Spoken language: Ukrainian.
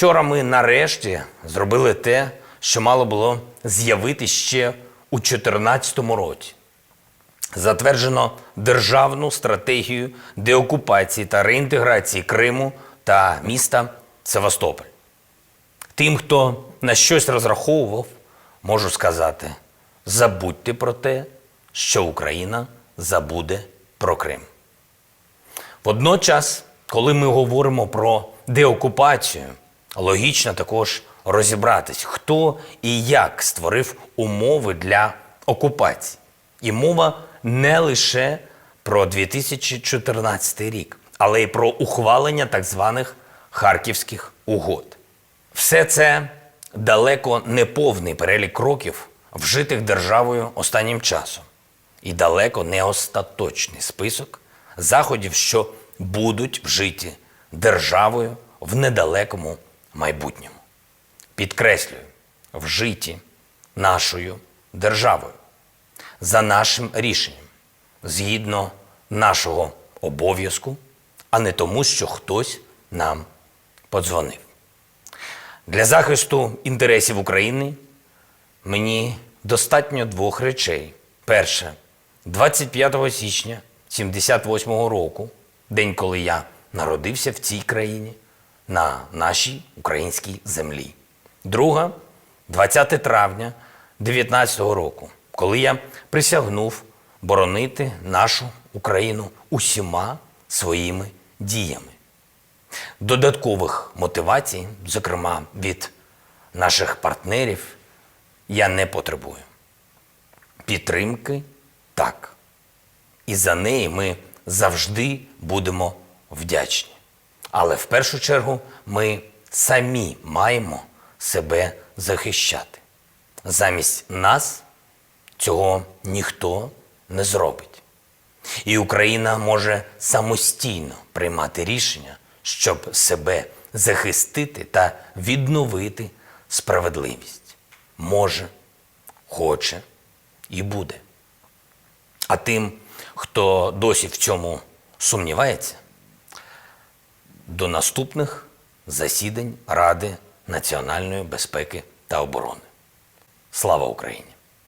Вчора ми нарешті зробили те, що мало було з'явити ще у 2014 році. Затверджено державну стратегію деокупації та реінтеграції Криму та міста Севастополь. Тим, хто на щось розраховував, можу сказати: забудьте про те, що Україна забуде про Крим. Водночас, коли ми говоримо про деокупацію, логічно також розібратись, хто і як створив умови для окупації. І мова не лише про 2014 рік, але й про ухвалення так званих харківських угод. Все це далеко не повний перелік кроків, вжитих державою останнім часом, і далеко не остаточний список заходів, що будуть вжиті державою в недалекому майбутньому. Підкреслюю, вжиті нашою державою за нашим рішенням, згідно нашого обов'язку, а не тому, що хтось нам подзвонив. Для захисту інтересів України мені достатньо двох речей. Перше, 25 січня 78 року, день, коли я народився в цій країні, на нашій українській землі. Друга 20 травня 19 року, коли я присягнув боронити нашу Україну усіма своїми діями додаткових мотивацій, зокрема від наших партнерів, я не потребую. Підтримки так. І за неї ми завжди будемо вдячні. Але в першу чергу ми самі маємо себе захищати. Замість нас цього ніхто не зробить. І Україна може самостійно приймати рішення, щоб себе захистити та відновити справедливість. Може, хоче і буде. А тим, хто досі в цьому сумнівається, до наступних засідань Ради національної безпеки та оборони. Слава Україні!